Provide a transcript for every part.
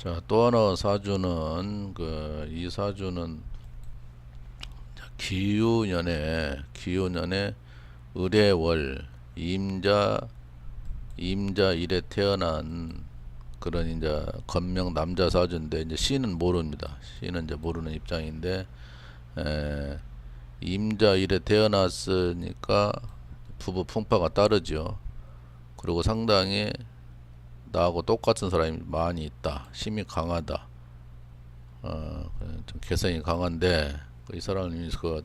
자, 또 하나 사주는 그 이 사주는 자, 기유년에 기유년에 을해월 임자 임자 일에 태어난 그런 이제 건명 남자 사주인데 이제 씨는 모릅니다. 씨는 이제 모르는 입장인데 에, 임자 일에 태어났으니까 부부 풍파가 따르죠. 그리고 상당히 나하고 똑같은 사람이 많이 있다. 힘이 강하다. 어, 좀 개성이 강한데 이 사람이 그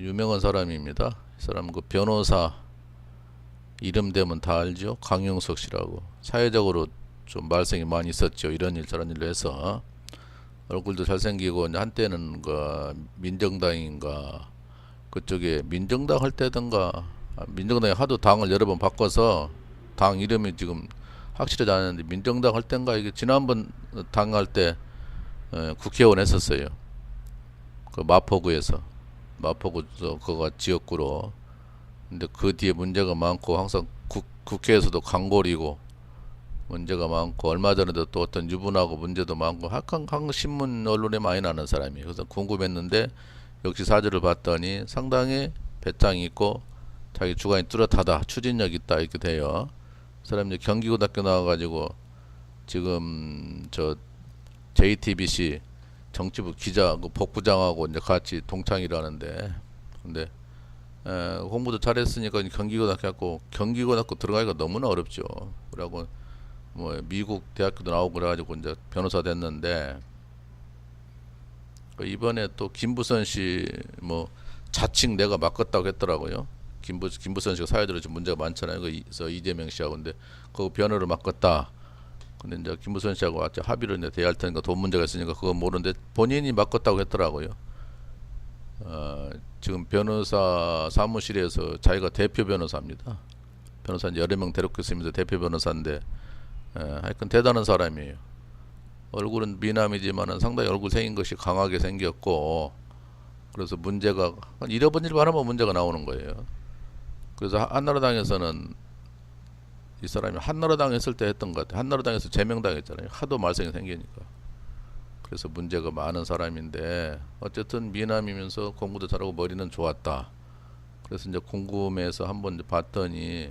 유명한 사람입니다. 이 사람 그 변호사 이름 되면 다 알죠. 강용석 씨라고 사회적으로 좀 말썽이 많이 있었죠. 이런 일 저런 일로 해서 얼굴도 잘생기고 한때는 그 민정당인가 그쪽에 민정당 할 때든가 아, 민정당이 하도 당을 여러 번 바꿔서 당 이름이 지금 확실하지 않은데 민정당 할 때인가 이게 지난번 당 할때 어, 국회의원 했었어요. 그 마포구에서 마포구에서 그가 지역구로 근데 그 뒤에 문제가 많고 항상 국, 국회에서도 강골이고 문제가 많고 얼마 전에도 또 어떤 유분하고 문제도 많고 항상 신문 언론에 많이 나는 사람이에요. 그래서 궁금했는데 역시 사주를 봤더니 상당히 배짱이 있고 자기 주관이 뚜렷하다 추진력 있다 이렇게 돼요. 그 사람 이제 경기고등학교 나와가지고 지금 저 JTBC 정치부 기자 그 복부장하고 이제 같이 동창이라는데 근데 에, 공부도 잘했으니까 경기고등학교 갖고 경기고등학교 들어가기가 너무나 어렵죠. 그러고 뭐 미국 대학교도 나오고 그래가지고 이제 변호사 됐는데 그 이번에 또 김부선 씨 뭐 자칭 내가 맡겼다고 했더라고요. 김부 김부선 씨가 사회적으로 좀 문제가 많잖아요. 그래서 이재명 씨하고 근데 그 변호를 맡겼다. 근데 이제 김부선 씨하고 합의를 이제 대할 테니까 돈 문제가 있으니까 그건 모르는데 본인이 맡겼다고 했더라고요. 어, 지금 변호사 사무실에서 자기가 대표 변호사입니다. 변호사 이제 여러 명 데리고 있으면서 대표 변호사인데 에, 하여튼 대단한 사람이에요. 얼굴은 미남이지만은 상당히 얼굴 생긴 것이 강하게 생겼고 그래서 문제가 한 잃어본 일만 하면 문제가 나오는 거예요. 그래서 하- 한나라당에서는 이 사람이 한나라당 했을 때 했던 것 같아요. 한나라당에서 제명당했잖아요. 하도 말썽이 생기니까. 그래서 문제가 많은 사람인데 어쨌든 미남이면서 공부도 잘하고 머리는 좋았다. 그래서 이제 궁금해서 한번 봤더니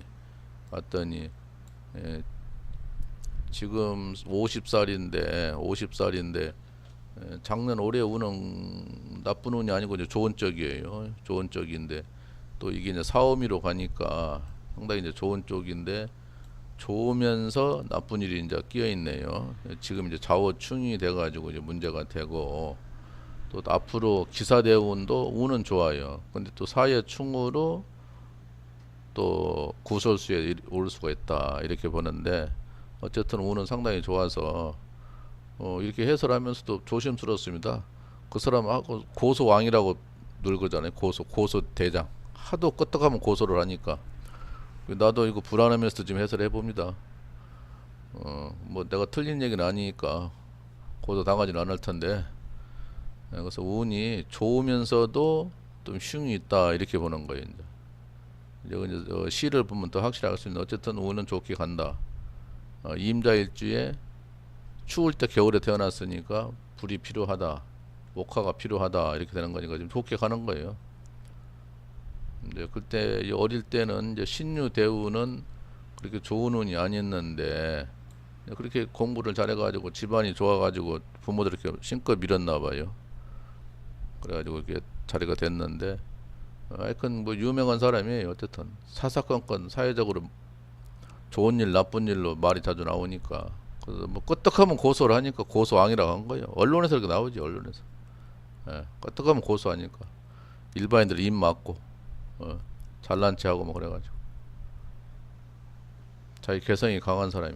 봤더니 예, 지금 50살인데 50살인데 예, 작년 올해 운은 나쁜 운이 아니고 이제 좋은 쪽이에요. 좋은 쪽인데 또 이게 이제 사오미로 가니까 상당히 이제 좋은 쪽인데 좋으면서 나쁜 일이 이제 끼어 있네요. 지금 이제 좌우충이 돼가지고 이제 문제가 되고 또 앞으로 기사대운도 운은 좋아요. 근데 또 사회충으로 또 구설수에 올 수가 있다 이렇게 보는데 어쨌든 운은 상당히 좋아서 어, 이렇게 해설하면서도 조심스럽습니다. 그 사람하고 고소 왕이라고 늘 그러잖아요. 고소 고소 대장 하도 끄떡하면 고소를 하니까 나도 이거 불안하면서 지금 해설해 봅니다. 어, 뭐 내가 틀린 얘기는 아니니까 고소 당하지는 않을 텐데 예, 그래서 운이 좋으면서도 좀 흉이 있다 이렇게 보는 거예요. 이제. 이제 이제 어, 시를 보면 또 확실히 알 수 있는 어쨌든 운은 좋게 간다. 어, 임자일주에 추울 때 겨울에 태어났으니까 불이 필요하다. 목화가 필요하다. 이렇게 되는 거니까 지금 좋게 가는 거예요. 이제 그때 이 어릴 때는 이제 신유 대우는 그렇게 좋은 운이 아니었는데 그렇게 공부를 잘해가지고 집안이 좋아가지고 부모들 이렇게 신껏 밀었나 봐요. 그래가지고 이렇게 자리가 됐는데 어, 하여튼 뭐 유명한 사람이에요. 어쨌든 사사건건 사회적으로 좋은 일 나쁜 일로 말이 자주 나오니까 그래서 뭐 끄떡하면 고소를 하니까 고소왕이라고 한 거예요. 언론에서 이렇게 나오지 언론에서. 예, 끄떡하면 고소하니까 일반인들 입 맞고 어, 잘난 체하고 뭐 그래가지고. 자기 개성이 강한 사람이